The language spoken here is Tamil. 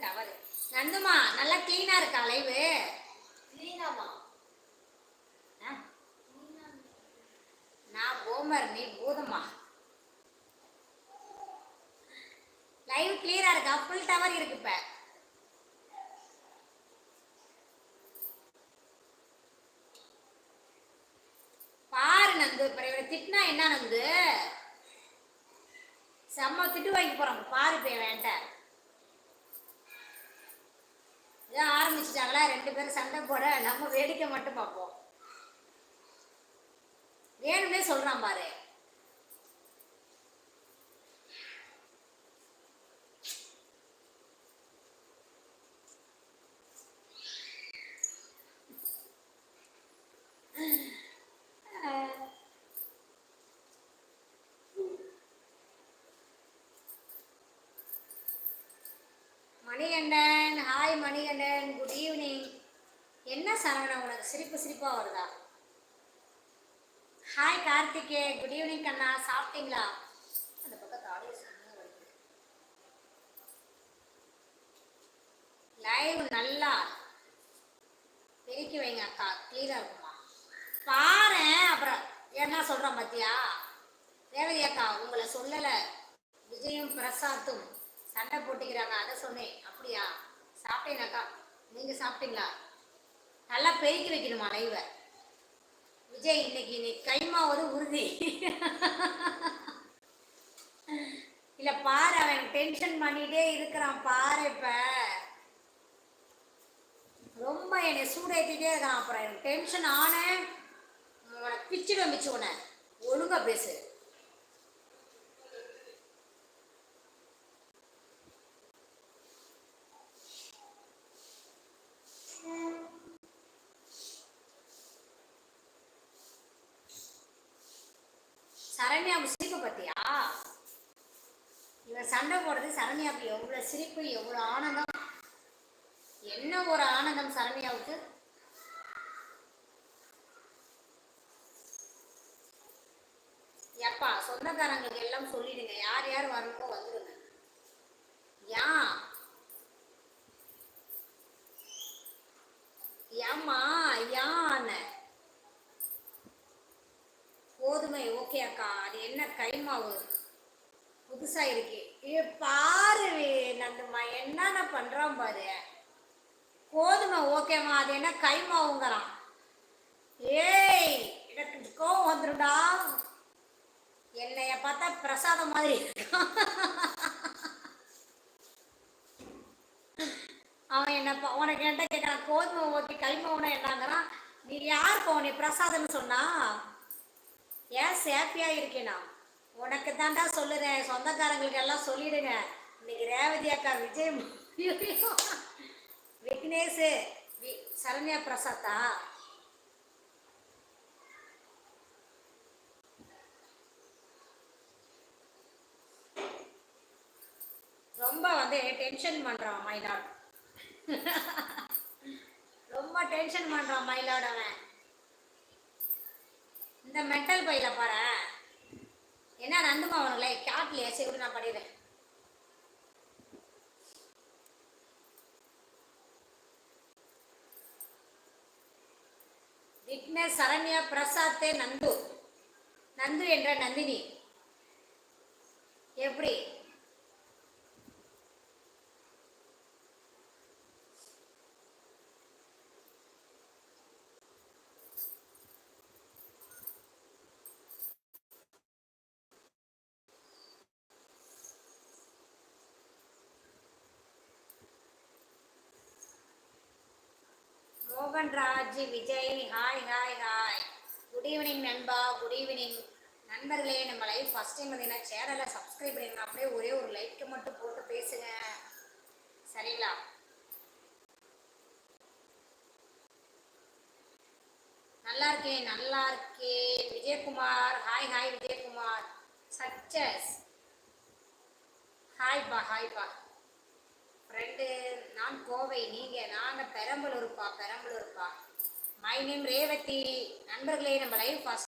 டவர் நந்துமா நல்லா க்ளீனா இருக்கா லைவு கிளீனாமா நான் கோமர் நீ பூதமா லைவ் கிளியரா இருக்கா? ஃபுல் டவர் இருக்கு இப்ப. பாரு நந்து இப்ப இவரை திட்டினா என்ன நந்து? செம்ம திட்டு வாங்கி போறாங்க. பாரு இப்ப வேண்ட ரெண்டு பேரும் சண்டை போட நம்ம வேடிக்கை மட்டும் பார்ப்போம். வேணுமே சொல்றான் பாரு. Manikandan hi Manikandan good evening என்ன சரவணா உனக்கு சிரிப்பு சிரிப்பா வருதா? ஹாய் கார்த்திகே. குட் ஈவினிங் கண்ணா. சாப்பிட்டீங்களா? அந்த பக்கத்து ஆடியோ லைவ் நல்லா பெருக்கி வைங்க அக்கா. கிளியரா இருக்குமா? பாரு அப்புறம் என்ன சொல்றேன் பார்த்தியா ரேவதி அக்கா. உங்களை சொல்லல. விஜயும் பிரசாத்தும் சண்டை போட்டுக்கிறாங்க அதை சொன்னேன். அப்படியா? சாப்பிட்டேனாக்கா நீங்க சாப்பிட்டீங்களா? நல்லா பெருக்கி வைக்கணுமா லைவை விஜய் இன்னைக்கு நீ கைமாவது உறுதி இல்ல பாரு அவன் டென்ஷன் பண்ணிட்டே இருக்கிறான் பாரு இப்ப. ரொம்ப என்னை சூடேத்திட்டே இருக்கான் அப்புறம் எனக்கு டென்ஷன் ஆனேன். உனக்கு பிச்சுடும் பிச்சு உன ஒழுங்கா பேசு. சரண்யா சிரிப்பு பத்தியா இவன் சண்டை போடுறது சரண்யாவுக்கு எவ்வளோ சிரிப்பு எவ்வளவு ஆனந்தம்? என்ன ஒரு ஆனந்தம் சரண்யாவுக்கு? எப்பா சொந்தக்காரங்களுக்கு எல்லாம் சொல்லிடுங்க. யார் யார் வரணுமோ வந்துடுங்க யா ஏம்மா யான் கோதுமை ஓகே அக்கா அது என்ன கைமாவு? புதுசா இருக்கு. ஏ பாரு நந்துமா என்னென்ன பண்றான் பாரு. கோதுமை ஓகேம்மா அது என்ன கைமாவுங்கிறான். ஏய் எனக்கு கோவம் வந்துருடா என்னைய பார்த்தா பிரசாதம் மாதிரி அவன் என்ன உனக்கு என்கிட்ட கேட்கறான் கோதுமை ஓகே கைமாவுனா என்னங்கிறான்? நீ யார் உன்னை பிரசாதம்னு சொன்னா? ஏன் சேப்பியா இருக்கேனா? உனக்கு தாண்டா சொல்லுறேன். சொந்தக்காரங்களுக்கு எல்லாம் சொல்லிடுங்க. இன்னைக்கு ரேவதி அக்கா விஜய் விக்னேஷ் வி- சரண்யா பிரசாத்தா? ரொம்ப வந்து டென்ஷன் பண்ணுறான் மயிலாட் ரொம்ப டென்ஷன் பண்ணுறான் மயிலாட் அவன். இந்த மெட்டல் பையில பாரு என்ன நந்துமா அவனுங்களே? கேட்லையே சரி நான் படிக்கிறேன். விக்னேஷ் சரண்யா பிரசாத் நந்து. நந்து என்ற நந்தினி. எப்படி? Mohanraj Vijay hi hi hi. Good evening நண்பா. குட் ஈவினிங் நண்பர்களே நம்ம லைவ் ஃபஸ்ட் டைம் பார்த்தீங்கன்னா சேனலை சப்ஸ்கிரைப் பண்ணிருங்க அப்படியே ஒரே ஒரு லைக் மட்டும் போட்டு பேசுங்க. சரிங்களா? நல்லா இருக்கேன் நல்லா இருக்கேன். Vijayakumar hi hi Vijayakumar. Success hi வா ஃப்ரெண்டு நான் கோவை நீங்க நாங்க பெரம்பலூர்ப்பா பெரம்பலூர்ப்பா. My name Revathi. நண்பர்களே நம்ம லைவ் ஃபர்ஸ்ட்